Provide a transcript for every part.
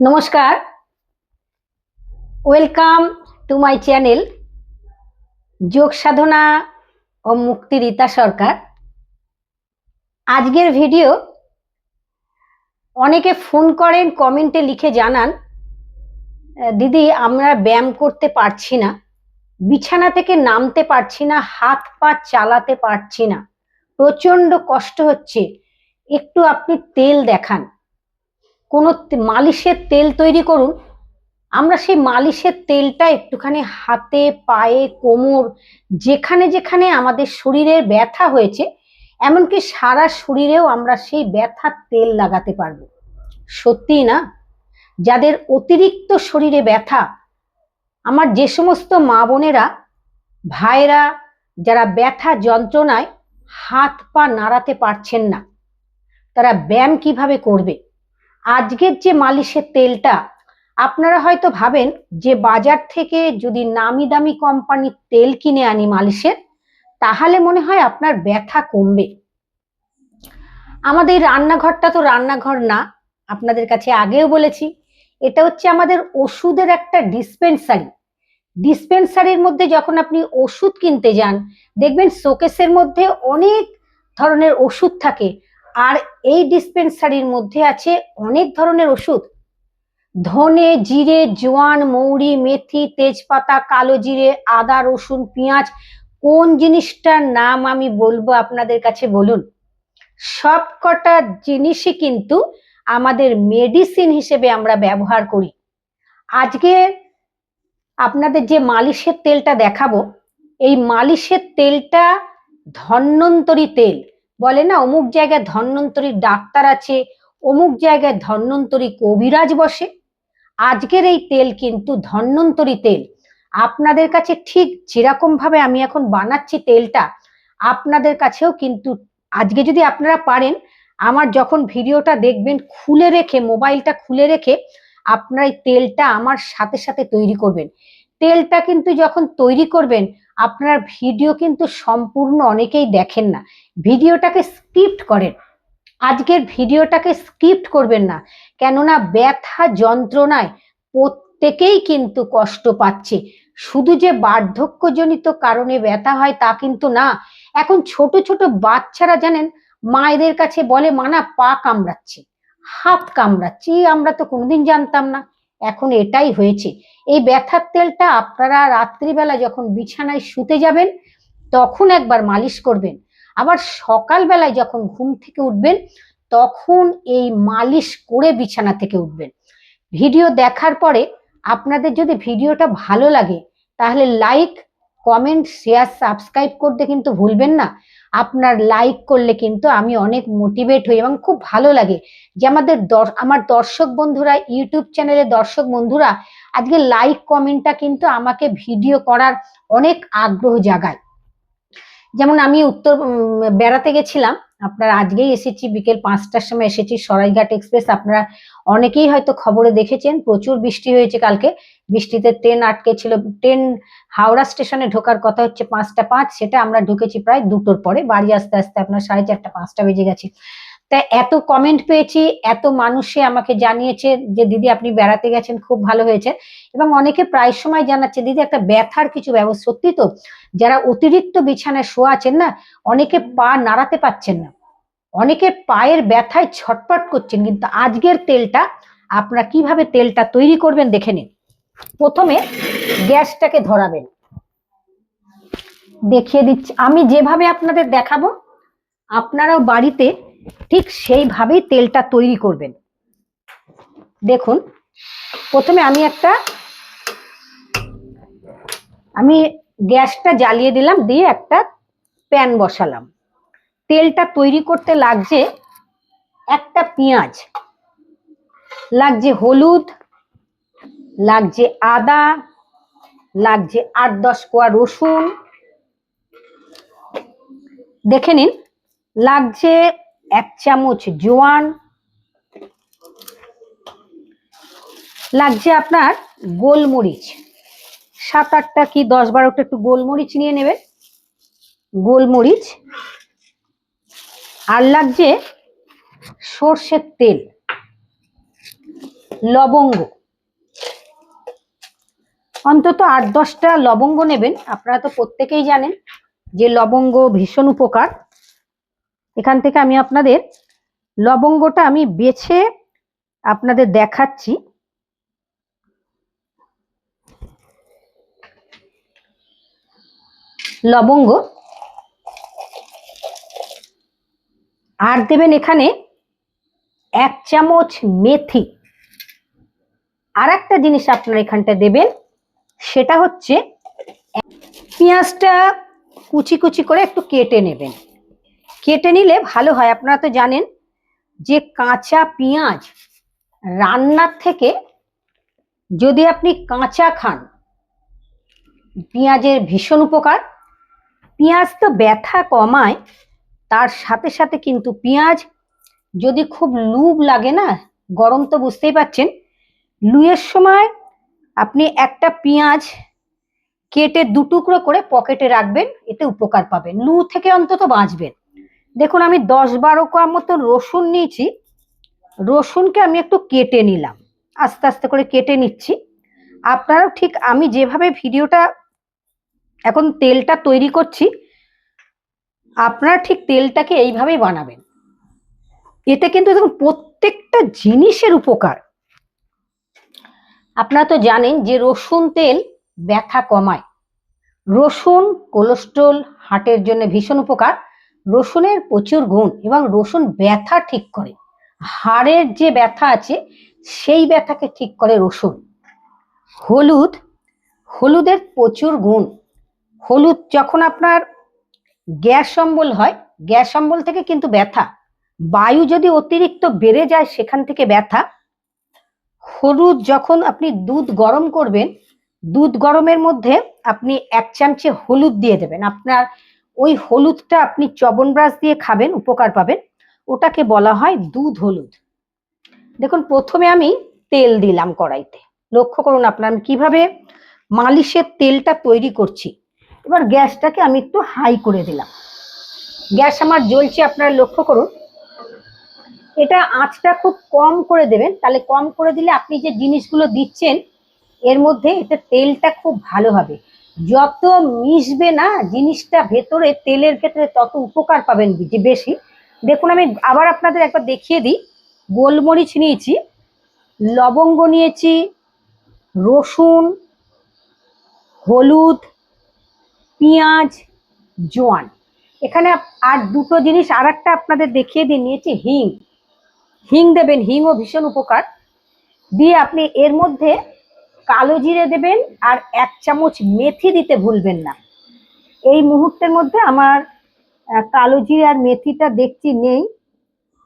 নমস্কার। Welcome to my channel যোগ সাধনা ও মুক্তি রীতা সরকার। আজকের ভিডিও অনেকে ফোন করেন কমেন্টে লিখে জানান, দিদি, আমরা ব্যায়াম করতে পারছি না, বিছানা থেকে নামতে পারছি না, হাত পা চালাতে পারছি না প্রচণ্ড কষ্ট হচ্ছে, একটু আপনি তেল দেখান। কোনো মালিশের তেল তৈরি করুন। আমরা সেই মালিশের তেলটা একটুখানি হাতে, পায়ে, কোমর, যেখানে যেখানে আমাদের শরীরের ব্যথা হয়েছে, এমনকি সারা শরীরেও আমরা সেই ব্যথার তেল লাগাতে পারব। সত্যি না? যাদের অতিরিক্ত শরীরে ব্যথা, আমার যে সমস্ত মা বোনেরা ভাইরা যারা ব্যথা যন্ত্রণায় হাত পা নাড়াতে পারছেন না, তারা ব্যায়াম কীভাবে করবে? আজকের যে মালিশের তেলটা, আপনারা হয়তো ভাবেন যে বাজার থেকে যদি নামি দামি কোম্পানির তেল কিনে আনি মালিশের, তাহলে মনে হয় আপনার ব্যথা কমবে। আমাদের রান্নাঘরটা তো রান্নাঘর না, আপনাদের কাছে আগেও বলেছি, এটা হচ্ছে আমাদের ওষুধের একটা ডিসপেন্সারি। ডিসপেন্সারির মধ্যে যখন আপনি ওষুধ কিনতে যান, দেখবেন শোকেসের মধ্যে অনেক ধরনের ওষুধ থাকে। আর এই ডিসপেন্সারির মধ্যে আছে অনেক ধরনের ওষুধ। ধনে, জিরে, জোয়ান, মৌরি, মেথি, তেজপাতা, কালো জিরে, আদা, রসুন, পেঁয়াজ, কোন জিনিসটার নাম আমি বলব আপনাদের কাছে বলুন। সব কটা জিনিসই কিন্তু আমাদের মেডিসিন হিসেবে আমরা ব্যবহার করি। আজকে আপনাদের যে মালিশের তেলটা দেখাবো, এই মালিশের তেলটা ধন্বন্তরী তেল। বলে না, অমুক জায়গায় ধন্বন্তরী ডাক্তার আছে, অমুক জায়গায় ধন্বন্তরী কবিরাজ বসে। আজকের এই তেল কিন্তু ধন্বন্তরী তেল। আপনাদের কাছে ঠিক যেরকম ভাবে আমি এখন বানাচ্ছি তেলটা, আপনাদের কাছেও কিন্তু আজকে যদি আপনারা পারেন, আমার যখন ভিডিওটা দেখবেন, খুলে রেখে, মোবাইলটা খুলে রেখে, আপনারা এই তেলটা আমার সাথে সাথে তৈরি করবেন। তেলটা কিন্তু যখন তৈরি করবেন আপনার ভিডিও কিন্তু সম্পূর্ণ অনেকেই দেখেন না। ভিডিওটাকে স্কিপ্ট করেন। আজকের ভিডিওটাকে স্কিপ্ট করবেন না। কেননা ব্যথা যন্ত্রণায় প্রত্যেকেই কিন্তু কষ্ট পাচ্ছে। শুধু যে বার্ধক্যজনিত কারণে ব্যথা হয় তা কিন্তু না। এখন ছোট ছোট বাচ্চারা জানেন, মায়েদের কাছে বলে মানা পা কামড়াচ্ছে, হাত কামড়াচ্ছে আমরা তো কোনোদিন জানতাম না। এখন এটাই হয়েছে। এই ব্যথার তেলটা আপনারা রাত্রিবেলা যখন বিছানায় শুতে যাবেন, তখন একবার মালিশ করবেন। আবার সকালবেলায় যখন ঘুম থেকে উঠবেন, তখন এই মালিশ করে বিছানা থেকে উঠবেন। ভিডিও দেখার পরে আপনাদের যদি ভিডিওটা ভালো লাগে, তাহলে লাইক কমেন্ট শেয়ার সাবস্ক্রাইব করতে কিন্তু ভুলবেন না। আপনার লাইক করলে কিন্তু আমি অনেক মোটিভেট হই এবং খুব ভালো লাগে। যে আমাদের দর- আমার দর্শক বন্ধুরা ইউটিউব চ্যানেলে দর্শক বন্ধুরা, আজকে লাইক কমেন্টটা কিন্তু আমাকে ভিডিও করার অনেক আগ্রহ জাগায়। যেমন আমি উত্তর বেড়াতে গেছিলাম, আপনার আজকেই এসেছি, বিকেল পাঁচটার সময় এসেছি, সরাইঘাট এক্সপ্রেস, আপনারা অনেকেই হয়তো খবরে দেখেছেন, প্রচুর বৃষ্টি হয়েছে কালকে, বৃষ্টিতে ট্রেন আটকে ছিল ট্রেন হাওড়া স্টেশনে ঢোকার কথা হচ্ছে পাঁচটা পাঁচ, সেটা আমরা ঢুকেছি প্রায় দুটোর পরে, বাড়ি আসতে আসতে আপনার সাড়ে চারটা পাঁচটা বেজে গেছে। তা এত কমেন্ট পেয়েছি, এত মানুষে আমাকে জানিয়েছে যে, দিদি, আপনি বেড়াতে গেছেন, খুব ভালো হয়েছে এবং অনেকে প্রায় সময় জানাচ্ছে, দিদি, একটা ব্যথার কিছু ব্যবস্থা, সত্যি তো? যারা অতিরিক্ত বিছানায় শোয়া আছেন না, অনেকে পা নাড়াতে পাচ্ছেন না। অনেকে পায়ের ব্যথায় ছটপট করছেন, কিন্তু আজকের তেলটা আপনারা কীভাবে তেলটা তৈরি করবেন দেখে নিন। প্রথমে গ্যাসটাকে ধরাবেন। দেখিয়ে দিচ্ছি। আমি যেভাবে আপনাদের দেখাবো, আপনারাও বাড়িতে ঠিক সেইভাবেই তেলটা তৈরি করবেন। দেখুন, প্রথমে আমি একটা, আমি গ্যাসটা জ্বালিয়ে দিলাম, দিয়ে একটা প্যান বসালাম। তেলটা তৈরি করতে লাগছে একটা পেঁয়াজ, লাগছে হলুদ, লাগছে আদা, লাগছে আট দশ কোয়া রসুন। দেখে নিন, লাগছে এক চামচ জোয়ান। লাগছে আপনার গোলমরিচ। সাত আটটা কি দশ বারোটা একটু গোলমরিচ নিয়ে নেবে গোলমরিচ। আর লাগছে সর্ষের তেল। লবঙ্গ। অন্তত আট দশটা লবঙ্গ নেবেন। আপনারা তো প্রত্যেকেই জানেন যে লবঙ্গ ভীষণ উপকার। এখান থেকে আমি আপনাদের লবঙ্গটা আমি বেছে আপনাদের দেখাচ্ছি। লবঙ্গ। আর দেবেন এখানে এক চামচ মেথি। আর একটা জিনিস আপনারা এখানটা দেবেন, সেটা হচ্ছে পেঁয়াজটা কুচি কুচি করে একটু কেটে নেবেন। কেটে নিলে ভালো হয়। আপনারা তো জানেন যে কাঁচা পেঁয়াজ রান্নার থেকে যদি আপনি কাঁচা খান, পেঁয়াজের ভীষণ উপকার। পেঁয়াজ তো ব্যথা কমায়, তার সাথে সাথে কিন্তু পেঁয়াজ যদি খুব লুব লাগে না, গরম তো বুঝতেই পাচ্ছেন, লুয়ের সময় আপনি একটা পেঁয়াজ কেটে দু টুকরো করে পকেটে রাখবেন, এতে উপকার পাবেন। লু থেকে অন্তত বাঁচবেন। দেখুন, আমি দশ বারো কোয়া মতো রসুন নিয়েছি। রসুনকে আমি একটু কেটে নিলাম। আস্তে আস্তে করে কেটে নিচ্ছি। আপনারাও ঠিক আমি যেভাবে ভিডিওটা এখন তেলটা তৈরি করছি, আপনারা ঠিক তেলটাকে এইভাবেই বানাবেন। এতে কিন্তু দেখুন, প্রত্যেকটা জিনিসের উপকার। আপনারা তো জানেন যে রসুন তেল ব্যথা কমায়। রসুন, কোলেস্ট্রল, হার্টের জন্য ভীষণ উপকার। রসুনের প্রচুর গুণ এবং রসুন ব্যথা ঠিক করে। হাড়ের যে ব্যথা আছে, সেই ব্যথাকে ঠিক করে রসুন। হলুদ, হলুদের প্রচুর গুণ। হলুদ যখন আপনার গ্যাস অম্বল হয়, গ্যাস অম্বল থেকে কিন্তু ব্যথা। বায়ু যদি অতিরিক্ত বেড়ে যায় সেখান থেকে ব্যথা। হলুদ যখন আপনি দুধ গরম করবেন, দুধ গরমের মধ্যে আপনি এক চামচে হলুদ দিয়ে দেবেন। আপনার ওই হলুদটা আপনি চবনব্রাশ দিয়ে খাবেন, উপকার পাবেন। ওটাকে বলা হয় দুধ হলুদ। দেখুন, প্রথমে আমি তেল দিলাম কড়াইতে। লক্ষ্য করুন আপনার, আমি কীভাবে মালিশের তেলটা তৈরি করছি। এবার গ্যাসটাকে আমি একটু হাই করে দিলাম। গ্যাস আমার জ্বলছে, আপনারা লক্ষ্য করুন। এটা আঁচটা খুব কম করে দেবেন। তাহলে কম করে দিলে আপনি যে জিনিসগুলো দিচ্ছেন, এর মধ্যে এতে তেলটা খুব ভালো হবে। যত মিশবে না, জিনিসটা ভেতরে, তেলের ক্ষেত্রে তত উপকার পাবেন যে বেশি। দেখুন, আমি আবার আপনাদের একবার দেখিয়ে দিই। গোলমরিচ নিয়েছি, লবঙ্গ নিয়েছি, রসুন, হলুদ, পেঁয়াজ, জোয়ান। এখানে আর দুটো জিনিস আর একটা আপনাদের দেখিয়ে দিয়ে নিয়েছি হিং। হিং দেবেন, হিংও ভীষণ উপকার। দিয়ে আপনি এর মধ্যে কালো জিরে দেবেন আর এক চামচ মেথি দিতে ভুলবেন না। এই মুহূর্তের মধ্যে আমার কালো জিরে আর মেথিটা দেখছি নেই,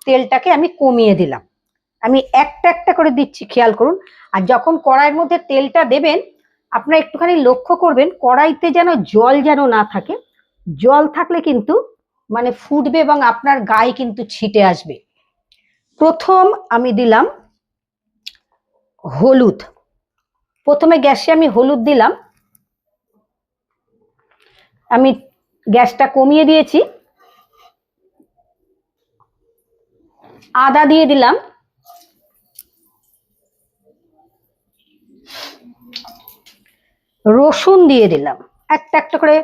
তেলটাকে আমি কমিয়ে দিলাম। আমি একটা একটা করে দিচ্ছি, খেয়াল করুন। আর যখন কড়াইয়ের মধ্যে তেলটা দেবেন, আপনারা একটুখানি লক্ষ্য করবেন, কড়াইতে যেন জল যেন না থাকে। জল থাকলে কিন্তু মানে ফুটবে এবং আপনার গায়ে কিন্তু ছিটে আসবে। প্রথম আমি দিলাম হলুদ। প্রথমে গ্যাসে আমি হলুদ দিলাম। আমি গ্যাসটা কমিয়ে দিয়েছি। আদা দিয়ে দিলাম। রসুন দিয়ে দিলাম। একটা একটা করে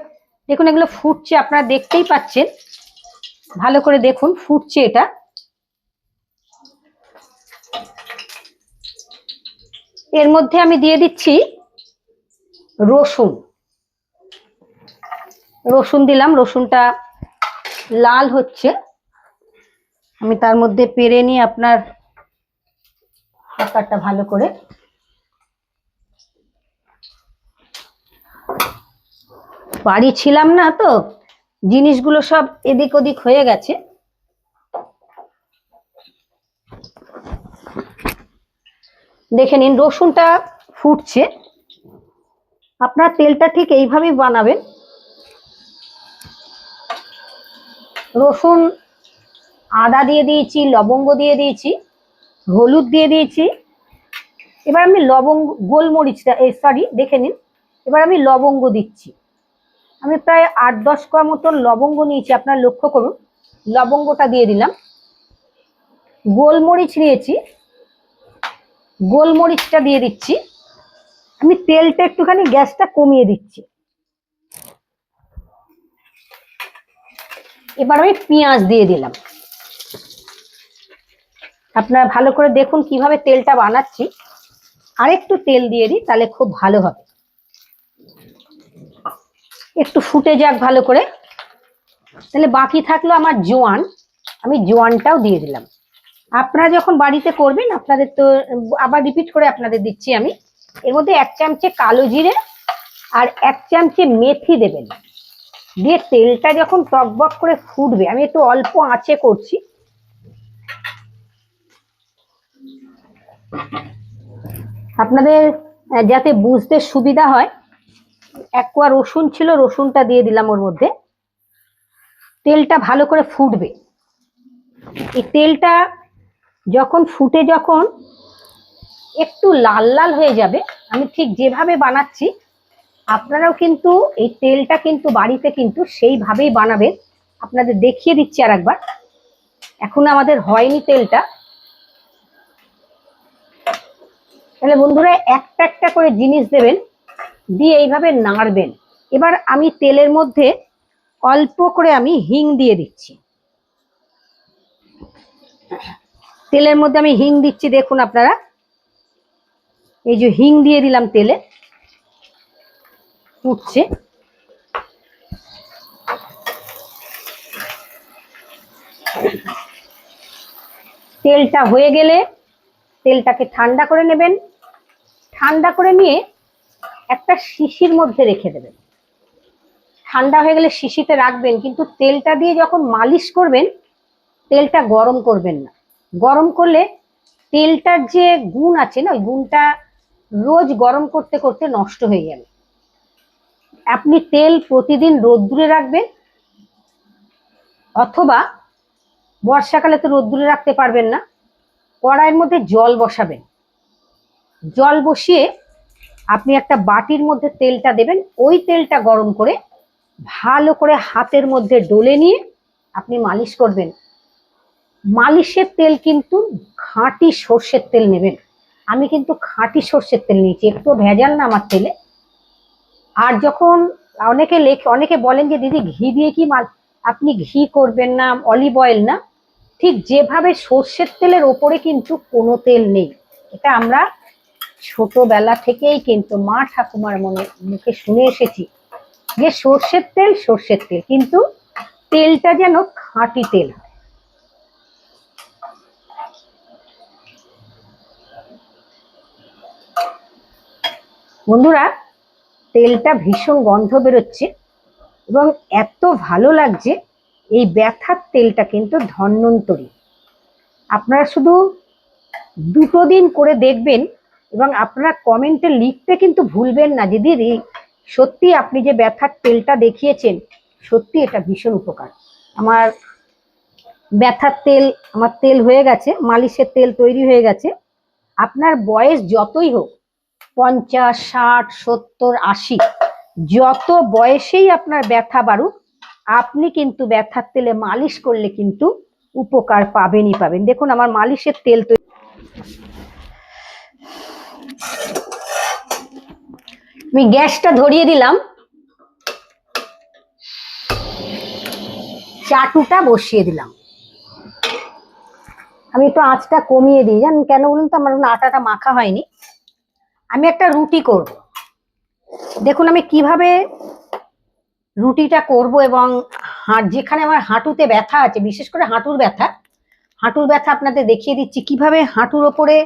দেখুন এগুলো ফুটছে, আপনারা দেখতেই পাচ্ছেন। ভালো করে দেখুন, ফুটছে এটা। এর মধ্যে আমি দিয়ে দিচ্ছি রসুন। রসুন দিলাম, রসুনটা লাল হচ্ছে। আমি তার মধ্যে পেরে নিয়ে আপনার হাতাটা ভালো করে বাড়ি ছিলাম না তো, জিনিসগুলো সব এদিক ওদিক হয়ে গেছে। দেখে নিন, রসুনটা ফুটছে। আপনার তেলটা ঠিক এইভাবেই বানাবেন। রসুন আদা দিয়ে দিয়েছি, লবঙ্গ দিয়ে দিয়েছি, হলুদ দিয়ে দিয়েছি। এবার আমি লবঙ্গ, গোলমরিচটা, এই সরি দেখে নিন। এবার আমি লবঙ্গ দিচ্ছি। আমি প্রায় আট দশ কোয়া মতন লবঙ্গ নিয়েছি, আপনার লক্ষ্য করুন। লবঙ্গটা দিয়ে দিলাম। গোলমরিচ নিয়েছি। গোলমরিচটা দিয়ে দিচ্ছি। আমি তেলটা একটুখানি গ্যাসটা কমিয়ে দিচ্ছি। এবার আমি পেঁয়াজ দিয়ে দিলাম। আপনারা ভালো করে দেখুন কীভাবে তেলটা বানাচ্ছি। আরেকটু তেল দিয়ে দিই, তাহলে খুব ভালো হবে। একটু ফুটে যাক ভালো করে। তাহলে বাকি থাকল আমার জোয়ান। আমি জোয়ানটাও দিয়ে দিলাম। আপনারা যখন বাড়িতে করবেন, আপনাদের তো, আবার রিপিট করে আপনাদের দিচ্ছি আমি। এর মধ্যে এক চামচে কালো জিরে আর এক চামচে মেথি দেবেন। দিয়ে তেলটা যখন টকবক করে ফুটবে, আমি একটু অল্প আঁচে করছি। আপনাদের যাতে বুঝতে সুবিধা হয়, এক কোয়া রসুন ছিল, রসুনটা দিয়ে দিলাম ওর মধ্যে। তেলটা ভালো করে ফুটবে। এই তেলটা যখন ফুটে যখন একটু লাল লাল হয়ে যাবে, আমি ঠিক যেভাবে বানাচ্ছি, আপনারাও কিন্তু এই তেলটা কিন্তু বাড়িতে কিন্তু সেইভাবেই বানাবেন। আপনাদের দেখিয়ে দিচ্ছি আর একবার এখন আমাদের হয়নি তেলটা। তাহলে বন্ধুরা, একটা একটা করে জিনিস দেবেন, দিয়ে এইভাবে নাড়বেন। এবার আমি তেলের মধ্যে অল্প করে আমি হিং দিয়ে দিচ্ছি। তেলের মধ্যে আমি হিং দিচ্ছি, দেখুন আপনারা। এই যে হিং দিয়ে দিলাম তেলে। উঠছে। তেলটা হয়ে গেলে তেলটাকে ঠান্ডা করে নেবেন। ঠান্ডা করে নিয়ে একটা শিশির মধ্যে রেখে দেবেন। ঠান্ডা হয়ে গেলে শিশিতে রাখবেন, কিন্তু তেলটা দিয়ে যখন মালিশ করবেন, তেলটা গরম করবেন না। গরম করলে তেলটার যে গুণ আছে না, ওই গুণটা রোজ গরম করতে করতে নষ্ট হয়ে যাবে। আপনি তেল প্রতিদিন রোদ্দুরে রাখবেন, অথবা বর্ষাকালে তো রোদ্দুরে রাখতে পারবেন না, কড়াইয়ের মধ্যে জল বসাবেন। জল বসিয়ে আপনি একটা বাটির মধ্যে তেলটা দেবেন, ওই তেলটা গরম করে ভালো করে হাতের মধ্যে ডলে নিয়ে আপনি মালিশ করবেন। মালিশের তেল কিন্তু খাঁটি সর্ষের তেল নেবেন। আমি কিন্তু খাঁটি সর্ষের তেল নিয়েছি, একটু ভেজাল না আমার তেলে। আর যখন অনেকে লেখ, অনেকে বলেন যে, দিদি, ঘি দিয়ে কি মাল, আপনি ঘি করবেন না, অলিভ অয়েল না? ঠিক যেভাবে সর্ষের তেলের ওপরে কিন্তু কোনো তেল নেই। এটা আমরা ছোটবেলা থেকেই কিন্তু মা ঠাকুমার মনে, মুখে শুনে এসেছি যে, সর্ষের তেল সর্ষের তেল। কিন্তু তেলটা যেন খাঁটি তেল হয়। বন্ধুরা, তেলটা ভীষণ গন্ধ বেরোচ্ছে এবং এত ভালো লাগছে, এই ব্যথার তেলটা কিন্তু ধন্বন্তরী। আপনারা শুধু দুটো দিন করে দেখবেন এবং আপনারা কমেন্টে লিখতে কিন্তু ভুলবেন না যে দিদি, সত্যি আপনি যে ব্যথার তেলটা দেখিয়েছেন, সত্যি এটা ভীষণ উপকার। আমার ব্যথার তেল, আমার তেল হয়ে গেছে, মালিশের তেল তৈরি হয়ে গেছে। আপনার বয়স যতই হোক পঞ্চাশ, ষাট, সত্তর, আশি। যত বয়সেই আপনার ব্যথা বাড়ুক, আপনি কিন্তু ব্যথার তেলে মালিশ করলে কিন্তু উপকার পাবেনই পাবেন। দেখুন, আমার মালিশের তেল তৈরি আমি গ্যাসটা ধরিয়ে দিলাম। চাটুটা বসিয়ে দিলাম। আমি একটু আঁচটা কমিয়ে দিই। জানেন কেন বলুন তো? আমার আটাটা মাখা হয়নি। আমি একটা রুটি করব। দেখুন, আমি কীভাবে রুটিটা করব এবং যেখানে আমার হাঁটুতে ব্যথা আছে, বিশেষ করে হাঁটুর ব্যথা হাঁটুর ব্যথা আপনাদের দেখিয়ে দিচ্ছি। কীভাবে হাঁটুর ওপরে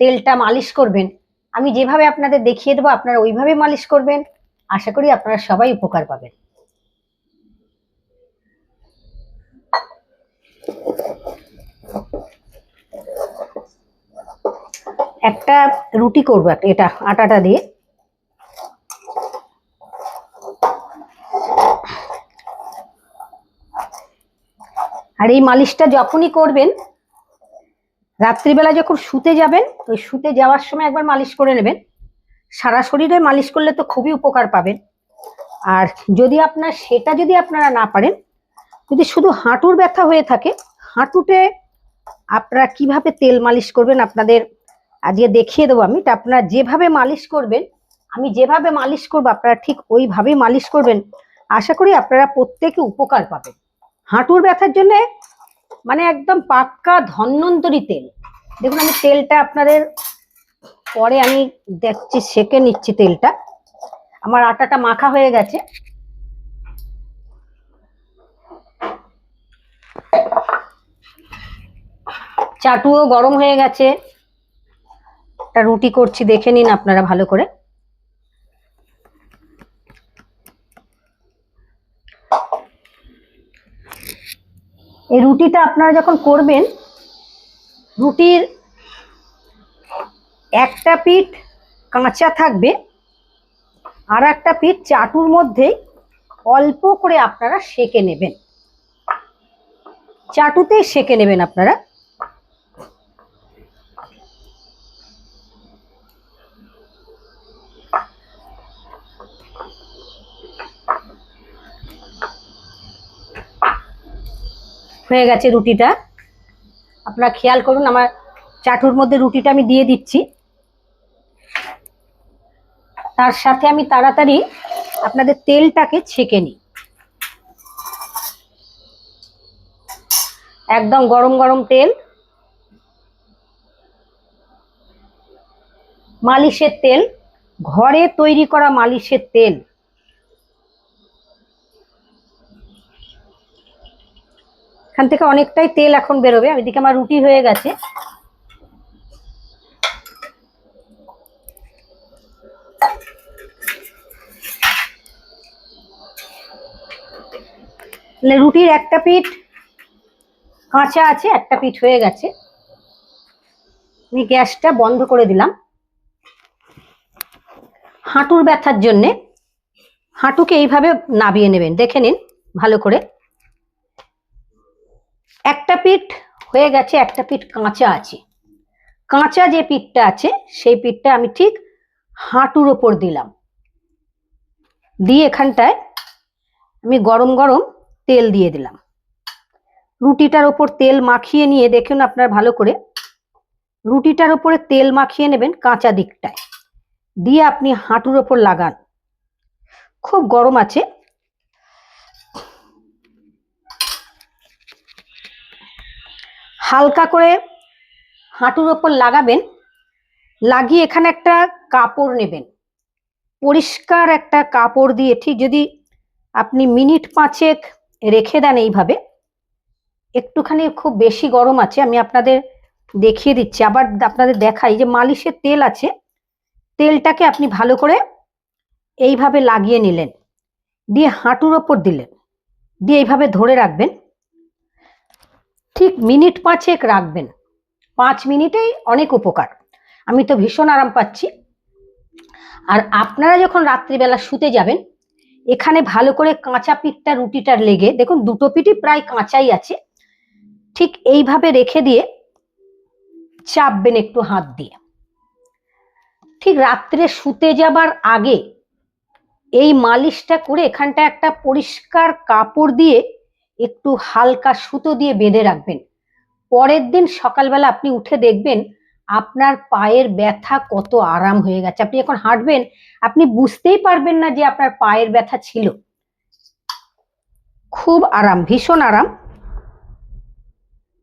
তেলটা মালিশ করবেন, আমি যেভাবে আপনাদের দেখিয়ে দেবো, আপনারা ওইভাবে মালিশ করবেন। আশা করি আপনারা সবাই উপকার পাবেন। একটা রুটি করব এটা আটাটা দিয়ে। আর এই মালিশটা যখনই করবেন, রাত্রিবেলা যখন শুতে যাবেন ওই শুতে যাওয়ার সময় একবার মালিশ করে নেবেন। সারা শরীরে মালিশ করলে তো খুবই উপকার পাবেন। আর যদি আপনার, সেটা যদি আপনারা না পারেন, যদি শুধু হাঁটুর ব্যথা হয়ে থাকে, হাঁটুতে আপনারা কীভাবে তেল মালিশ করবেন আপনাদের আজকে দেখিয়ে দেবো আমি। তা আপনারা যেভাবে মালিশ করবেন, আমি যেভাবে মালিশ করব, আপনারা ঠিক ওইভাবেই মালিশ করবেন। আশা করি আপনারা প্রত্যেকে উপকার পাবেন। হাঁটুর ব্যথার জন্য মানে একদম পাক্কা ধন্বন্তরী তেল। দেখুন, আমি তেলটা আপনাদের পরে আমি দেখছি, সেকে নিচ্ছি তেলটা। আমার আটাটা মাখা হয়ে গেছে। চাটুও গরম হয়ে গেছে। একটা রুটি করছি, দেখে নিন আপনারা ভালো করে। এই রুটিটা আপনারা যখন করবেন, রুটির একটা পিঠ কাঁচা থাকবে, আর একটা পিঠ চাটুর মধ্যেই অল্প করে আপনারা সেকে নেবেন। চাটুতেই সেকে নেবেন আপনারা। হয়ে গেছে রুটিটা। আপনারা খেয়াল করুন, আমার চাটুর মধ্যে রুটিটা আমি দিয়ে দিচ্ছি। তার সাথে আমি তাড়াতাড়ি আপনাদের তেলটাকে ছেঁকে নিই। একদম গরম গরম তেল। মালিশের তেল। ঘরে তৈরি করা মালিশের তেল। এখান থেকে অনেকটাই তেল এখন বেরোবে। এদিকে আমার রুটি হয়ে গেছে। তাহলে রুটির একটা পিঠ কাঁচা আছে, একটা পিঠ হয়ে গেছে। আমি গ্যাসটা বন্ধ করে দিলাম। হাঁটুর ব্যথার জন্যে হাঁটুকে এইভাবে নাবিয়ে নেবেন। দেখে নিন ভালো করে। একটা পিঠ হয়ে গেছে, একটা পিঠ কাঁচা আছে। কাঁচা যে পিঠটা আছে, সেই পিঠটা আমি ঠিক হাঁটুর ওপর দিলাম। দিয়ে এখানটায় আমি গরম গরম তেল দিয়ে দিলাম। রুটিটার ওপর তেল মাখিয়ে নিয়ে, দেখুন আপনার ভালো করে, রুটিটার ওপরে তেল মাখিয়ে নেবেন কাঁচা দিকটায়। দিয়ে আপনি হাঁটুর ওপর লাগান। খুব গরম আছে হালকা করে হাঁটুর ওপর লাগাবেন, লাগিয়ে এখানে একটা কাপড় নেবেন। পরিষ্কার একটা কাপড় দিয়ে ঠিক যদি আপনি মিনিট পাঁচেক রেখে দেন এইভাবে, একটুখানি খুব বেশি গরম আছে, আমি আপনাদের দেখিয়ে দিচ্ছি। আবার আপনাদের দেখাই যে মালিশের তেল আছে, তেলটাকে আপনি ভালো করে এইভাবে লাগিয়ে নিলেন। দিয়ে হাঁটুর ওপর দিলেন। দিয়ে এইভাবে ধরে রাখবেন। ঠিক মিনিট পাঁচেক রাখবেন। পাঁচ মিনিটেই অনেক উপকার। আমি তো ভীষণ আরাম পাচ্ছি। আর আপনারা যখন রাত্রিবেলা শুতে যাবেন, এখানে ভালো করে কাঁচা পিঠটা রুটিটার লেগে, দেখুন দুটো পিঠই প্রায় কাঁচাই আছে। ঠিক এইভাবে রেখে দিয়ে চাপবেন একটু হাত দিয়ে। ঠিক রাত্রে শুতে যাবার আগে এই মালিশটা করে এখানটা একটা পরিষ্কার কাপড় দিয়ে একটু হালকা সুতো দিয়ে বেঁধে রাখবেন। পরের দিন সকালবেলা আপনি উঠে দেখবেন আপনার পায়ের ব্যথা কত আরাম হয়ে গেছে। আপনি এখন হাঁটবেন, আপনি বুঝতেই পারবেন না যে আপনার পায়ের ব্যথা ছিল। খুব আরাম, ভীষণ আরাম।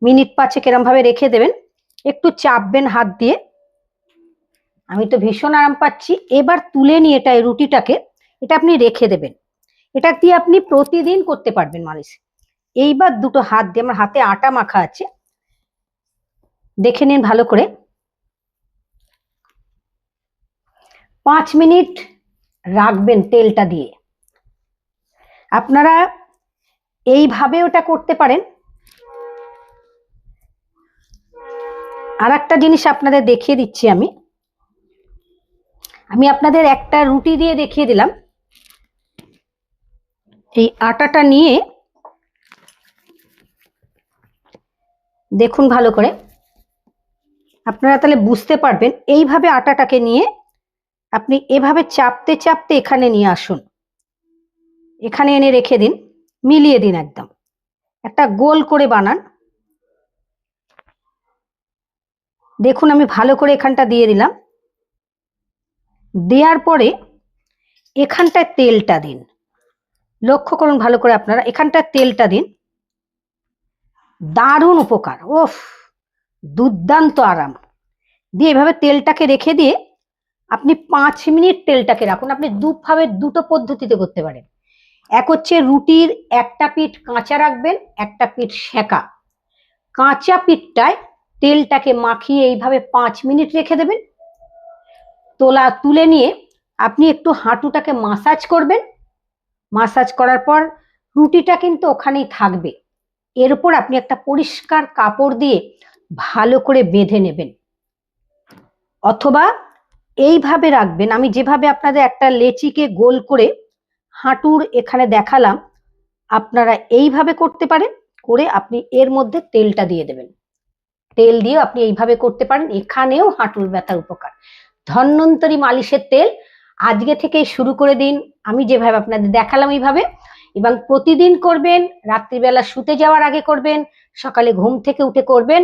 মিনিট পাঁচে ভাবে রেখে দেবেন। একটু চাপবেন হাত দিয়ে। আমি তো ভীষণ আরাম পাচ্ছি। এবার তুলে নিয়ে এটা রুটিটাকে, এটা আপনি রেখে দেবেন। এটা দিয়ে আপনি প্রতিদিন করতে পারবেন মালিশ। এইবার দুটো হাত দিয়ে আমার হাতে আটা মাখা আছে। দেখে নিন ভালো করে। পাঁচ মিনিট রাখবেন তেলটা দিয়ে। আপনারা এইভাবে ওটা করতে পারেন। আর একটা জিনিস আপনাদের দেখিয়ে দিচ্ছি আমি। আমি আপনাদের একটা রুটি দিয়ে দেখিয়ে দিলাম। এই আটাটা নিয়ে দেখুন ভালো করে। আপনারা তাহলে বুঝতে পারবেন, এইভাবে আটাটাকে নিয়ে আপনি এভাবে চাপতে চাপতে এখানে নিয়ে আসুন। এখানে এনে রেখে দিন, মিলিয়ে দিন একদম। একটা গোল করে বানান। দেখুন আমি ভালো করে এখানটা দিয়ে দিলাম। দেওয়ার পরে এখানটায় তেলটা দিন। লক্ষ্য করুন ভালো করে আপনারা, এখানটায় তেলটা দিন। দারুণ উপকার, ওফ, দুর্দান্ত আরাম। দিয়ে এভাবে তেলটাকে রেখে দিয়ে আপনি পাঁচ মিনিট তেলটাকে রাখুন, আপনি দুভাবে দুটো পদ্ধতিতে করতে পারেন। এক হচ্ছে রুটির একটা পিঠ কাঁচা রাখবেন, একটা পিঠ সেকা। কাঁচা পিঠটায় তেলটাকে মাখিয়ে এইভাবে পাঁচ মিনিট রেখে দেবেন। তোলা, তুলে নিয়ে আপনি একটু হাঁটুটাকে মাসাজ করবেন। মাসাজ করার পর রুটিটা কিন্তু ওখানেই থাকবে। এর উপর আপনি একটা পরিষ্কার কাপড় দিয়ে ভালো করে বেঁধে নেবেন। অথবা এইভাবে রাখবেন, আমি যেভাবে আপনাদের একটা লেচিকে গোল করে হাঁটুর এখানে দেখালাম, আপনারা এইভাবে করতে পারেন, করে আপনি এর মধ্যে তেলটা দিয়ে দেবেন। তেল দিয়ে আপনি এইভাবে করতে পারেন, এখানেও হাঁটুর ব্যথার উপকার। ধন্বন্তরী মালিশের তেল আজকে থেকে শুরু করে দিন, আমি যেভাবে আপনাদের দেখালাম এইভাবে এবং প্রতিদিন করবেন, রাত্রিবেলা শুতে যাওয়ার আগে করবেন, সকালে ঘুম থেকে উঠে করবেন,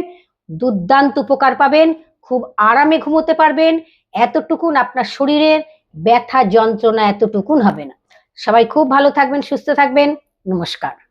দুর্দান্ত উপকার পাবেন, খুব আরামে ঘুমোতে পারবেন, এতটুকুন আপনার শরীরের ব্যথা যন্ত্রণা এতটুকুন হবে না। সবাই খুব ভালো থাকবেন, সুস্থ থাকবেন, নমস্কার।